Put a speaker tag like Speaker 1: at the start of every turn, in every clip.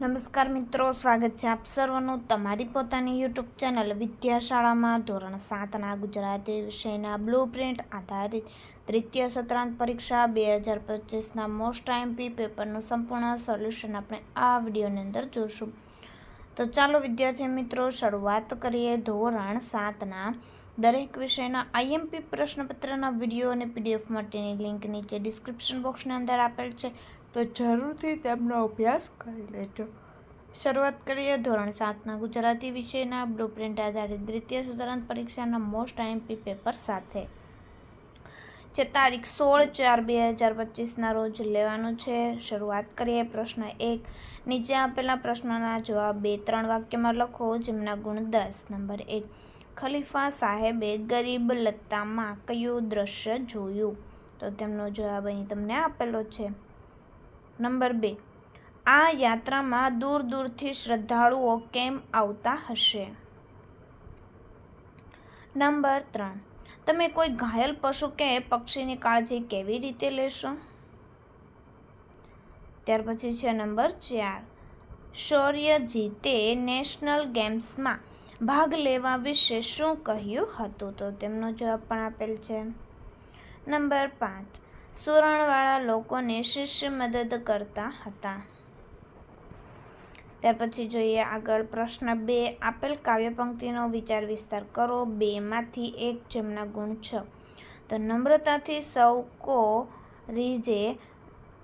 Speaker 1: નમસ્કાર મિત્રો, સ્વાગત છે આપ સર્વનું તમારી પોતાની યુટ્યુબ ચેનલ વિદ્યાશાળામાં. ધોરણ સાતના ગુજરાતી વિષયના બ્લુ પ્રિન્ટ આધારિત તૃતીય સત્રાંત પરીક્ષા બે હજાર પચીસના મોસ્ટ આઈએમપી પેપરનું સંપૂર્ણ સોલ્યુશન આપણે આ વિડીયોની અંદર જોશું. તો ચાલો વિદ્યાર્થી મિત્રો, શરૂઆત કરીએ ધોરણ સાતના. દરેક વિષયના આઈએમપી પ્રશ્નપત્રના વીડિયો અને પીડીએફ માટેની લિંક નીચે ડિસ્ક્રિપ્શન બોક્સની અંદર આપેલ છે. તો જરૂરથી તેમનો અભ્યાસ કરી લેજો. શરૂઆત કરીએ ધોરણ સાતના ગુજરાતી વિષયના બ્લુપ્રિન્ટ આધારિત દ્વિતીય સત્રાંત પરીક્ષાના મોસ્ટ આઈએમપી પેપર સાથે. જે તારીખ સોળ ચાર બે હજાર પચીસના રોજ લેવાનું છે. શરૂઆત કરીએ પ્રશ્ન એક. નીચે આપેલા પ્રશ્નના જવાબ બે ત્રણ વાક્યમાં લખો, જેમના ગુણ દસ. નંબર એક. ખલીફા સાહેબે ગરીબ લત્તામાં કયું દ્રશ્ય જોયું? તો તેમનો જવાબ અહીં તમને આપેલો છે. નંબર બે. આ યાત્રામાં દૂર દૂરથી શ્રદ્ધાળુઓ કેમ આવતા હશે? નંબર ત્રણ. તમે કોઈ ઘાયલ પશુ કે પક્ષીની કાળજી કેવી રીતે લેશો? ત્યાર પછી છે નંબર ચાર. શૌર્ય જીતે નેશનલ ગેમ્સમાં ભાગ લેવા વિશે શું કહ્યું હતું? તો તેમનો જવાબ પણ આપેલ છે. નંબર પાંચ. સુરણવાળા લોકોને શિષ્ય મદદ કરતા હતા. ત્યાર પછી જોઈએ આગળ પ્રશ્ન બે. આપેલ કાવ્ય પંક્તિનો વિચાર વિસ્તાર કરો. બેમાંથી એક જેમના ગુણ છ. તો નમ્રતાથી સૌ કો રીજે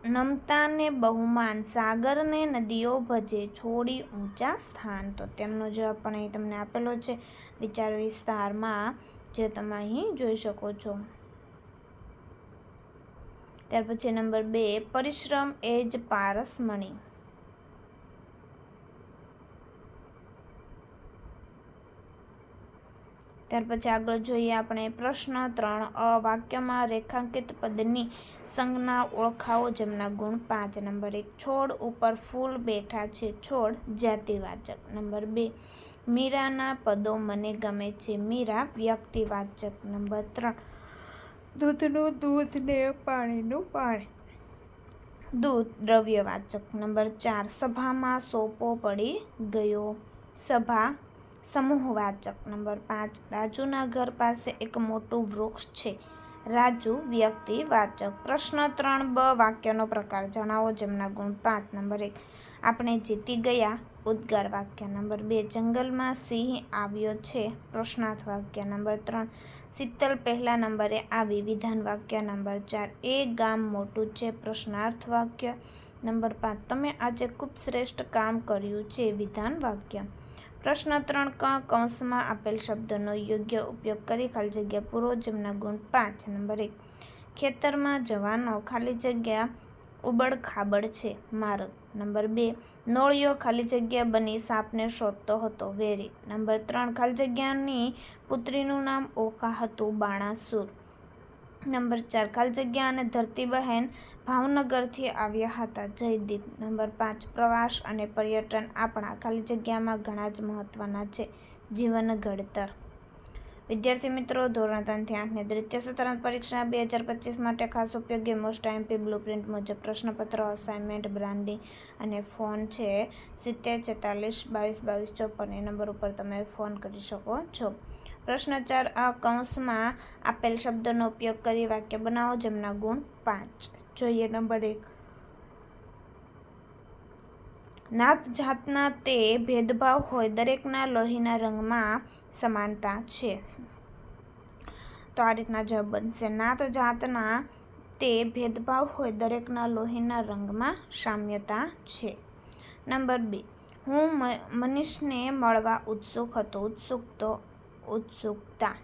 Speaker 1: નમતાને બહુમાન, સાગરને નદીઓ ભજે, છોડી ઊંચા સ્થાન. તો તેમનો જવાબ પણ અહીં તમને આપેલો છે. વિચાર વિસ્તારમાં જે તમે અહીં જોઈ શકો છો. ત્યાર પછી નંબર બે, પરિશ્રમ એ જ પારસમણી ત્યાર પછી આગળ જોઈએ આપણે પ્રશ્ન ત્રણ, અ વાક્યમાં રેખાંકિત પદની સંજ્ઞા ઓળખાવો જેમના ગુણ પાંચ. નંબર એક, છોડ ઉપર ફૂલ બેઠા છે. છોડ જાતિવાચક. નંબર બે, મીરાના પદો મને ગમે છે. મીરા વ્યક્તિવાચક. નંબર ત્રણ દૂધનું દૂધ ને પાણીનું પાણી. દૂધ દ્રવ્યવાચક નંબર ચાર સભામાં સોપો પડી ગયો. સભા સમૂહવાચક નંબર પાંચ રાજુના ઘર પાસે એક મોટું વૃક્ષ છે. રાજુ વ્યક્તિવાચક પ્રશ્ન ત્રણ બ વાક્યનો પ્રકાર જણાવો જેમના ગુણ પાંચ. નંબર એક, આપણે જીતી ગયા ઉદ્ગાર વાક્ય નંબર બે, જંગલમાં સિંહ આવ્યો છે. પ્રશ્નાર્થ વાક્ય નંબર ત્રણ, શીતલ પહેલા નંબરે આવી. વિધાન વાક્ય નંબર ચાર, એ ગામ મોટું છે. પ્રશ્નાર્થ વાક્ય નંબર પાંચ, તમે આજે ખૂબ શ્રેષ્ઠ કામ કર્યું છે. વિધાન વાક્ય પ્રશ્ન ત્રણ, ક, કૌંસમાં આપેલ શબ્દનો યોગ્ય ઉપયોગ કરી ખાલી જગ્યા પૂરો. જેમના ગુણ પાંચ. નંબર એક, ખેતરમાં જવાનો ખાલી જગ્યા ઉબડ ખાબડ છે. માર્ગ નંબર બે નોળિયો ખાલી જગ્યા બની સાપને શોધતો હતો. વેરી, નંબર ત્રણ, ખાલી જગ્યાની પુત્રીનું નામ ઓખા હતું, બાણાસુર. નંબર ચાર, ખાલી જગ્યા અને ધરતીબહેન ભાવનગરથી આવ્યા હતા, જયદીપ. નંબર પાંચ, પ્રવાસ અને પર્યટન આપણા, ખાલી જગ્યામાં ઘણા જ મહત્ત્વના છે. જીવન ઘડતર. વિદ્યાર્થી મિત્રો, ધોરણ ત્રણથી આઠની દ્વિતીય સત્રાંત પરીક્ષા બે હજાર પચીસ માટે ખાસ ઉપયોગી મોસ્ટ આઈએમપી બ્લુપ્રિન્ટ મુજબ પ્રશ્નપત્ર અસાઇનમેન્ટ બ્રાન્ડિંગ અને ફોન છે. સિત્તેર, છેતાલીસ, બાવીસ બાવીસ, ચોપન એ નંબર ઉપર તમે ફોન કરી શકો છો. પ્રશ્ન ચાર, આ કૌંસમાં આપેલ શબ્દનો ઉપયોગ કરી વાક્ય બનાવો, જેમના ગુણ પાંચ. જોઈએ નંબર એક. નાત જાતના તે ભેદભાવ હોય દરેકના લોહીના રંગમાં સમાનતા છે. તો આ રીતના જવાબ બનશે. નાત જાતના તે ભેદભાવ હોય દરેકના લોહીના રંગમાં સામ્યતા છે. નંબર બે. હું મનીષને મળવા ઉત્સુક હતો. ઉત્સુક તો ઉત્સુકતા.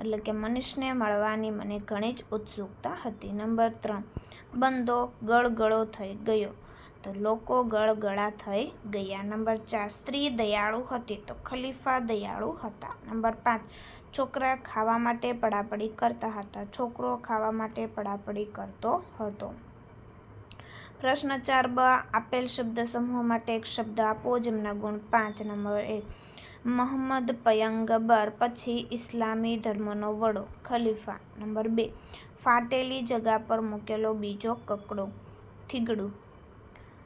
Speaker 1: એટલે કે મનીષને મળવાની મને ઘણી જ ઉત્સુકતા હતી. નંબર ત્રણ. બંદો ગળગળો થઈ ગયો. તો લોકો ગળગળા થઈ ગયા. નંબર ચાર, સ્ત્રી દયાળુ હતી તો ખલીફા દયાળુ હતા. નંબર પાંચ, છોકરા ખાવા માટે પડાપડી કરતા હતા. છોકરો ખાવા માટે પડાપડી કરતો હતો. પ્રશ્ન ચાર, બ, આપેલ શબ્દ સમૂહ માટે એક શબ્દ આપો જેમના ગુણ પાંચ. નંબર એક મોહમ્મદ પયંગબર પછી ઇસ્લામી ધર્મનો વડો, ખલીફા. નંબર બે, ફાટેલી જગા પર મૂકેલો બીજો કકડો, થીગડું.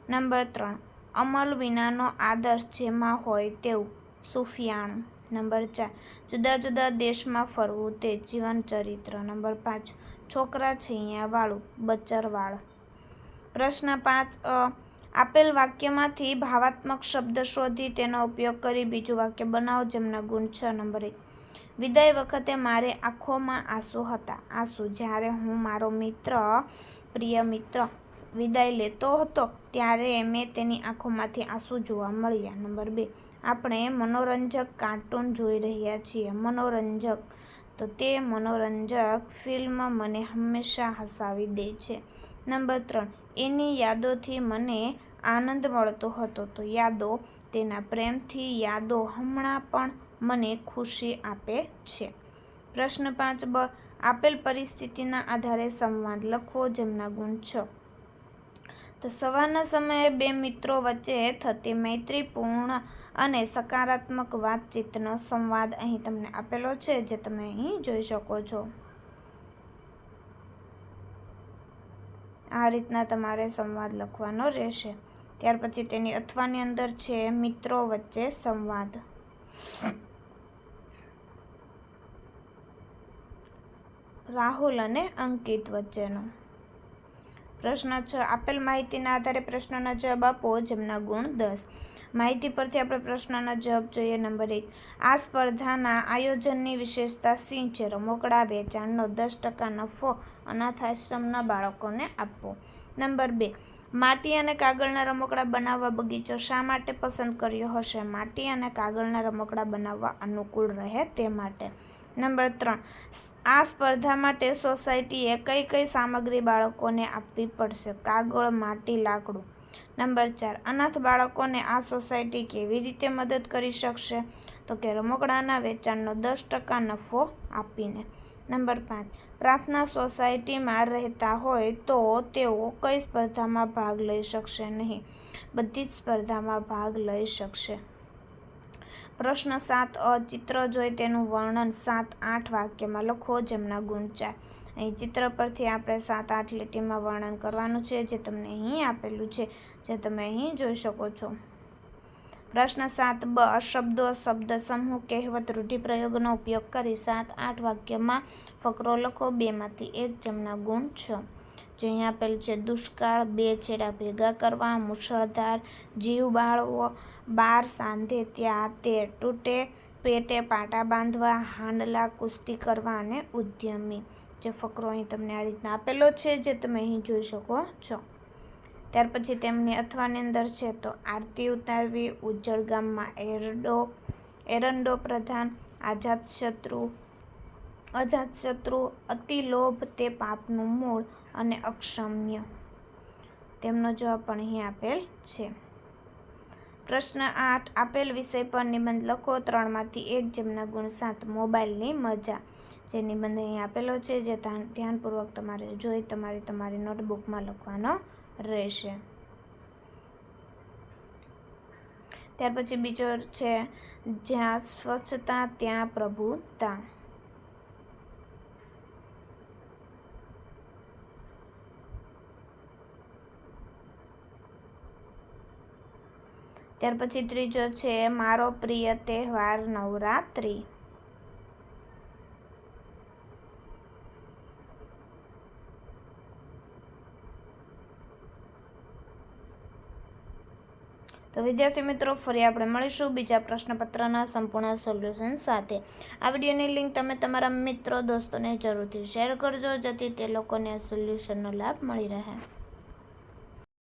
Speaker 1: નંબર ત્રણ. અમલ વિનાનો આદર્શ જેમાં હોય તેવું. સુફિયાણું. નંબર ચાર. જુદા જુદા દેશમાં ફરવું તે જીવન ચરિત્ર નંબર પાંચ. છોકરા છૈયાવાળું. બચરવાળ. પ્રશ્ન પાંચ. આપેલ વાક્યમાંથી ભાવાત્મક શબ્દ શોધી તેનો ઉપયોગ કરી બીજું વાક્ય બનાવો જેમના ગુણ છ. નંબર એક. વિદાય વખતે મારે આંખોમાં આંસુ હતા. આંસુ. જ્યારે હું મારો મિત્ર, પ્રિય મિત્ર વિદાય લેતો હતો ત્યારે મેં તેની આંખોમાંથી આંસુ જોવા મળ્યા. નંબર બે, આપણે મનોરંજક કાર્ટૂન જોઈ રહ્યા છીએ. મનોરંજક? તો તે મનોરંજક ફિલ્મ મને હંમેશા હસાવી દે છે. નંબર ત્રણ, એની યાદોથી મને આનંદ મળતો હતો. તો યાદો, તેના પ્રેમથી યાદો હમણાં પણ મને ખુશી આપે છે. પ્રશ્ન પાંચ બ, આપેલ પરિસ્થિતિના આધારે સંવાદ લખવો જેમના ગુણ છ. તો સવારના સમયે બે મિત્રો વચ્ચે થતી મૈત્રીપૂર્ણ અને સકારાત્મક વાતચીતનો સંવાદ અહીં તમને આપેલો છે, જે તમે અહીં જોઈ શકો છો. આ રીતના તમારે સંવાદ લખવાનો રહેશે. ત્યાર પછી તેની અથવાની અંદર છે, મિત્રો વચ્ચે સંવાદ. રાહુલ અને અંકિત વચ્ચેનો. પ્રશ્ન છ, આપેલ માહિતીના આધારે પ્રશ્નના જવાબ આપો, જેમના ગુણ દસ. માહિતી પરથી આપણે પ્રશ્નના જવાબ જોઈએ, નંબર એક. આ સ્પર્ધાના આયોજનની વિશેષતા સિંહ છે, રમકડા વેચાણનો દસ ટકા નફો અનાથ આશ્રમના બાળકોને આપવો. નંબર બે. માટી અને કાગળના રમકડા બનાવવા બગીચો શા માટે પસંદ કર્યો હશે? માટી અને કાગળના રમકડા બનાવવા અનુકૂળ રહે તે માટે. નંબર ત્રણ. આ સ્પર્ધા માટે સોસાયટીએ કઈ કઈ સામગ્રી બાળકોને આપવી પડશે? કાગળ, માટી, લાકડું. નંબર ચાર. અનાથ બાળકોને આ સોસાયટી કેવી રીતે મદદ કરી શકશે? તો કે રમકડાના વેચાણનો દસ ટકા નફો આપીને. નંબર પાંચ. પ્રાર્થના સોસાયટીમાં રહેતા હોય તો તેઓ કઈ સ્પર્ધામાં ભાગ લઈ શકશે નહીં? બધી જ સ્પર્ધામાં ભાગ લઈ શકશે. પ્રશ્ન સાત અ ચિત્ર જોઈ તેનું વર્ણન સાત આઠ વાક્યમાં લખો, જેમના ગુણ ચાર અહીં ચિત્ર પરથી આપણે સાત આઠ લીટીમાં વર્ણન કરવાનું છે, જે તમને અહીં આપેલું છે, જે તમે અહીં જોઈ શકો છો. પ્રશ્ન સાત, બ શબ્દો શબ્દ સમૂહ, કહેવત, રૂઢિપ્રયોગનો ઉપયોગ કરી સાત આઠ વાક્યમાં ફકરો લખો, બેમાંથી એક જેમના ગુણ છ. જે આપેલ છે, દુષ્કાળ બે છેડા ભેગા કરવા, મુશળધાર જીવ બાળવો, બાર સાંધે ત્યાં તે તૂટે, પેટે પાટા બાંધવા, હાંડલા કુસ્તી કરવા અને ઉદ્યમી. જે ફકરો અહીં તમને આ રીતના આપેલો છે, જે તમે અહીં જોઈ શકો છો. ત્યાર પછી તેમની અથવાની અંદર છે, તો આરતી ઉતારવી ઉજ્જળ ગામમાં એરડો, એરંડો પ્રધાન, આઝાદ શત્રુ અજાત શત્રુ, અતિ લોભ તે પાપનું મૂળ અને અક્ષમ્ય. તેમનો જવાબ પણ અહીં આપેલ છે. પ્રશ્ન આઠ, આપેલ વિષય પર નિબંધ લખો. ત્રણમાંથી એક, જેમના ગુણ સાત, મોબાઈલની મજા. જે નિબંધ અહીં આપેલો છે, જે ધ્યાનપૂર્વક તમારે જોઈ, તમારી તમારી નોટબુકમાં લખવાનો રહેશે. ત્યાર પછી બીજો છે, જ્યાં સ્વચ્છતા, ત્યાં પ્રભુતા. ત્યાર પછી ત્રીજો છે મારો પ્રિય તહેવાર નવરાત્રિ. તો વિદ્યાર્થી મિત્રો, ફરી આપણે મળીશું બીજા પ્રશ્નપત્રના સંપૂર્ણ સોલ્યુશન સાથે. આ વિડીયોની લિંક તમે તમારા મિત્રો, દોસ્તોને જરૂરથી શેર કરજો, જેથી તે લોકોને સોલ્યુશનનો લાભ મળી રહે.